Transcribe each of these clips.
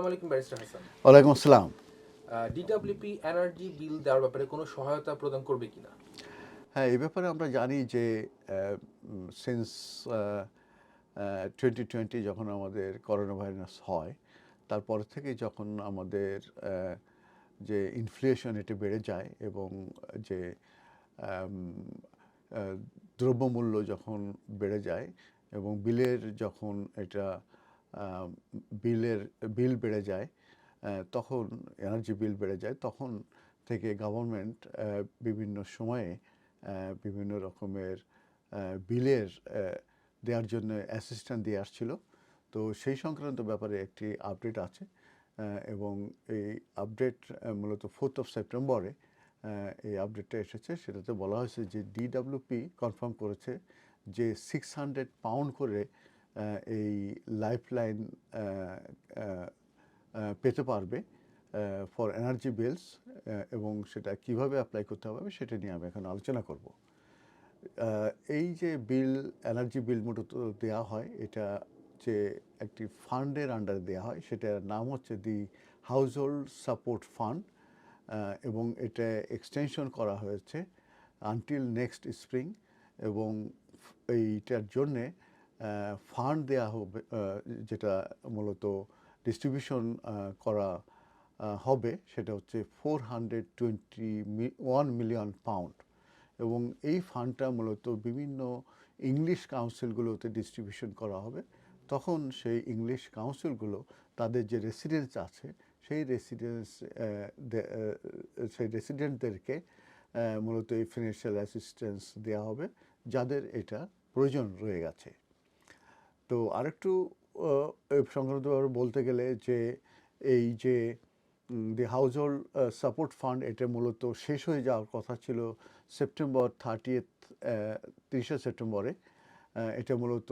আসসালামু আলাইকুম ব্যারিস্টার হাসান। ওয়ালাইকুম আসসালাম। ডিডব্লিউপি এনার্জি বিল দেওয়ার ব্যাপারে কোনো সহায়তা প্রদান করবে কিনা? হ্যাঁ এই ব্যাপারে আমরা জানি যে সিন্স টোয়েন্টি টোয়েন্টি যখন আমাদের করোনা ভাইরাস হয় তারপর থেকে যখন আমাদের যে ইনফ্লেশন এটি বেড়ে যায় এবং যে দ্রব্যমূল্য যখন বেড়ে যায় এবং বিলের যখন এটা বিলের, বিল বেড়ে যায় তখন এনার্জি বিল বেড়ে যায়, তখন থেকে গভর্নমেন্ট বিভিন্ন সময়ে বিভিন্ন রকমের বিলের দেওয়ার জন্য অ্যাসিস্ট্যান্ট দিয়ে আসছিল। তো সেই সংক্রান্ত ব্যাপারে একটি আপডেট আছে এবং এই আপডেট মূলত ফোর্থ অফ সেপ্টেম্বরে এই আপডেটটা এসেছে। সেটাতে বলা হয়েছে যে ডিডাব্লিউপি কনফার্ম করেছে যে সিক্স হান্ড্রেড পাউন্ড করে এই লাইফলাইন পেতে পারবে ফর এনার্জি বিলস এবং সেটা কীভাবে অ্যাপ্লাই করতে হবে সেটা নিয়ে আমি এখন আলোচনা করব। এই যে বিল এনার্জি বিল মূলত দেওয়া হয়, এটা যে একটি ফান্ডের আন্ডারে দেওয়া হয়, সেটার নাম হচ্ছে the household support fund এবং এটা এক্সটেনশন করা হয়েছে আনটিল নেক্সট স্প্রিং এবং এইটার জন্যে ফান্ড দেওয়া হবে যেটা মূলত ডিস্ট্রিবিউশন করা হবে, সেটা হচ্ছে four hundred twenty one million pound এবং এই ফান্ডটা মূলত বিভিন্ন ইংলিশ কাউন্সিলগুলোতে ডিস্ট্রিবিউশন করা হবে। তখন সেই ইংলিশ কাউন্সিলগুলো তাদের যে রেসিডেন্স আছে, সেই রেসিডেন্স সেই রেসিডেন্টদেরকে মূলত এই ফিনান্সিয়াল অ্যাসিস্ট্যান্স দেওয়া হবে, যাদের এটা প্রয়োজন রয়ে গেছে। তো আরেকটু এই বলতে গেলে যে এই যে the household support fund এটা মূলত শেষ হয়ে যাওয়ার কথা ছিল সেপ্টেম্বর থার্টিয়েথ তিরিশে সেপ্টেম্বরে। এটা মূলত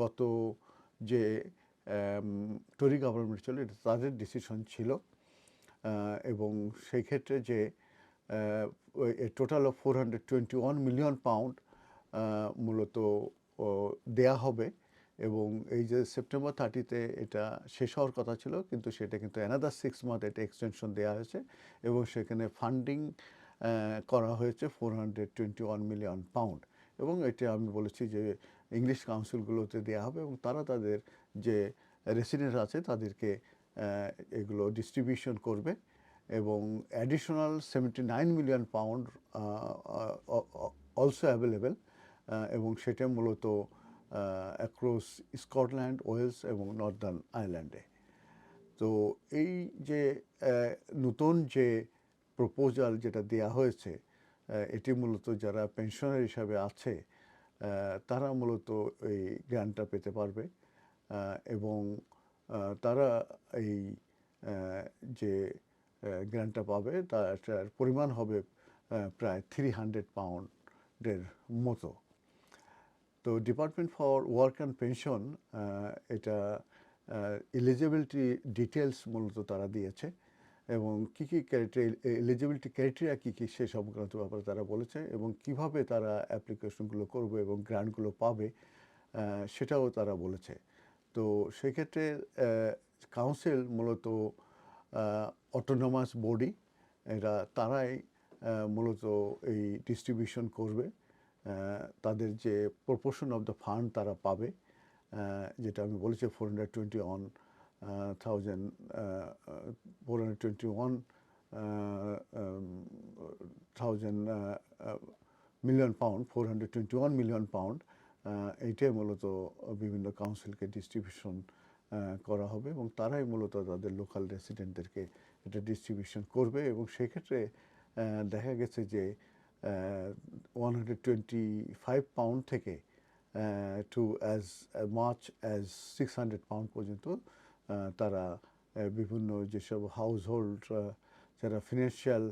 গত যে টরি গভর্নমেন্ট ছিল, এটা তাদের ডিসিশন ছিল। এবং সেই ক্ষেত্রে যে total of four hundred twenty one million pound মূলত দেয়া হবে। এবং এই যে সেপ্টেম্বর থার্টিতে এটা শেষ হওয়ার কথা ছিল, কিন্তু সেটা কিন্তু অ্যানাদার সিক্স মান্থ এটা এক্সটেনশন দেওয়া হয়েছে এবং সেখানে ফান্ডিং করা হয়েছে four hundred twenty one million pound এবং এটা আমি বলেছি যে ইংলিশ কাউন্সিলগুলোতে দেওয়া হবে এবং তারা তাদের যে রেসিডেন্ট আছে তাদেরকে এগুলো ডিস্ট্রিবিউশন করবে এবং additional seventy nine million pound also available এবং সেটা মূলত অ্যাক্রস স্কটল্যান্ড ওয়েলস এবং নর্দার্ন আয়ারল্যান্ডে তো এই যে নতুন যে প্রপোজাল যেটা দেয়া হয়েছে এটি মূলত যারা পেনশনার হিসাবে আছে তারা মূলত এই গ্রান্টটা পেতে পারবে। এবং তারা এই যে গ্রান্টটা পাবে তার পরিমাণ হবে প্রায় থ্রি হান্ড্রেড পাউন্ডের মতো। তো department for work and pension এটা এলিজিবিলিটি ডিটেলস মূলত তারা দিয়েছে এবং কী কী ক্যারেক্টার এলিজিবিলিটি ক্রাইটেরিয়া কী কী সে সংক্রান্ত ব্যাপারে তারা বলেছে এবং কীভাবে তারা অ্যাপ্লিকেশনগুলো করবে এবং গ্রান্টগুলো পাবে সেটাও তারা বলেছে। তো সেক্ষেত্রে কাউন্সিল মূলত অটোনোমাস বডি এরা তারাই মূলত এই ডিস্ট্রিবিউশন করবে। তাদের যে প্রপোর্শন অফ দ্য ফান্ড তারা পাবে যেটা আমি বলেছি four hundred twenty one thousand four hundred twenty one thousand million pound four hundred twenty one million pound এইটাই মূলত বিভিন্ন কাউন্সিলকে ডিস্ট্রিবিউশন করা হবে এবং তারাই মূলত তাদের লোকাল রেসিডেন্টদেরকে এটা ডিস্ট্রিবিউশন করবে এবং সেক্ষেত্রে দেখা গেছে যে one hundred twenty five pound থেকে to as much as six hundred pound পর্যন্ত তারা বিভিন্ন যেসব হাউস হোল্ড যারা ফিনান্সিয়াল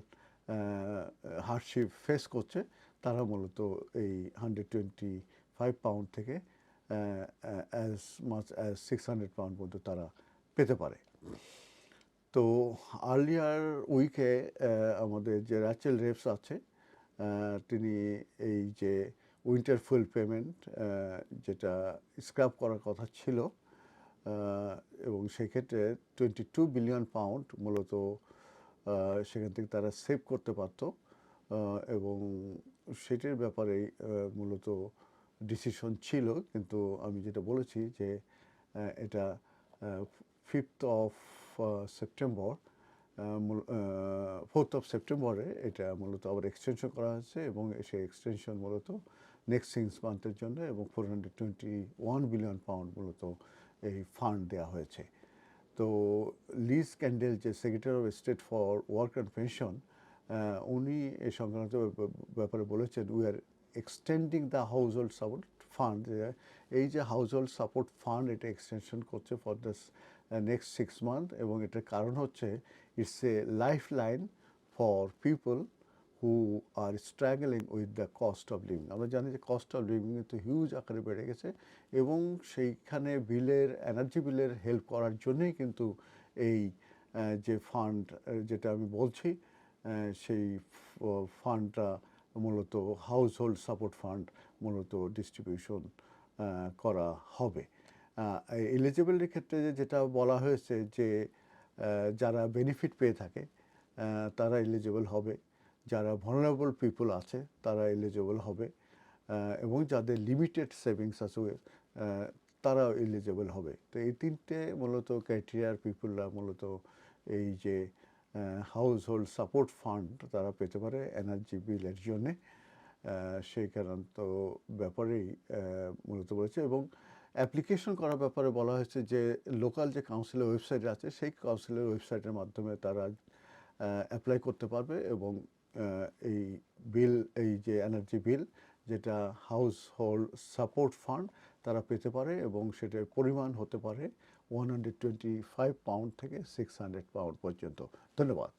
হার্ডশিপ ফেস করছে, তারা মূলত এই হান্ড্রেড টোয়েন্টি ফাইভ পাউন্ড থেকে as much as six hundred pound পর্যন্ত তারা পেতে পারে। তো আর্লিয়ার উইকে আমাদের যে র্যাচেল রেপস আছে তিনি এই যে উইন্টার ফুল পেমেন্ট যেটা স্ক্র্যাপ করার কথা ছিল এবং সেক্ষেত্রে টোয়েন্টি টু বিলিয়ন পাউন্ড মূলত সেখান থেকে তারা সেভ করতে পারতো এবং সেটির ব্যাপারেই আহ, মূলত ডিসিশন ছিল। কিন্তু আমি যেটা বলেছি যে এটা fifth of September fourth of সেপ্টেম্বরে এটা মূলত আবার এক্সটেনশন করা হয়েছে এবং সেই এক্সটেনশন মূলত নেক্সট সিক্স মান্থের জন্য এবং four hundred twenty one billion pound মূলত এই ফান্ড দেওয়া হয়েছে। তো লিজ ক্যান্ডেল যে secretary of state for work and pension উনি এ সংক্রান্ত ব্যাপারে বলেছেন we are extending the household support fund এই যে হাউস হোল্ড সাপোর্ট ফান্ড এটা এক্সটেনশন করছে for the next six month এবং এটার কারণ হচ্ছে it's a life line for people who are struggling with the cost of living আমরা জানি যে কস্ট অফ লিভিং কিন্তু হিউজ আকারে বেড়ে গেছে এবং সেইখানে বিলের এনার্জি বিলের হেল্প করার জন্যই কিন্তু এই যে ফান্ড যেটা আমি বলছি সেই ফান্ডটা মূলত হাউস হোল্ড সাপোর্ট ফান্ড মূলত ডিস্ট্রিবিউশন করা হবে। এলিজিবলের ক্ষেত্রে যেটা বলা হয়েছে যে যারা বেনিফিট পেয়ে থাকে তারা এলিজিবল হবে। যারা ভনারেবল পিপল আছে, তারা এলিজিবল হবে। এবং যাদের লিমিটেড সেভিংস আছে তারাও এলিজিবল হবে। তো এই তিনটে মূলত ক্রাইটেরিয়ার পিপুলরা মূলত এই যে হাউস হোল্ড সাপোর্ট ফান্ড তারা পেতে পারে এনার্জি বিলের জন্যে। সেই কারণ তো ব্যাপারেই মূলত বলেছে। এবং অ্যাপ্লিকেশন করার ব্যাপারে বলা হয়েছে যে লোকাল যে কাউন্সিলের ওয়েবসাইট আছে, সেই কাউন্সিলের ওয়েবসাইটের মাধ্যমে তারা অ্যাপ্লাই করতে পারবে এবং এই বিল এই যে এনার্জি বিল যেটা হাউস হোল্ড সাপোর্ট ফান্ড তারা পেতে পারে এবং সেটার পরিমাণ হতে পারে one hundred twenty five pound থেকে সিক্স হান্ড্রেড পাউন্ড পর্যন্ত। ধন্যবাদ।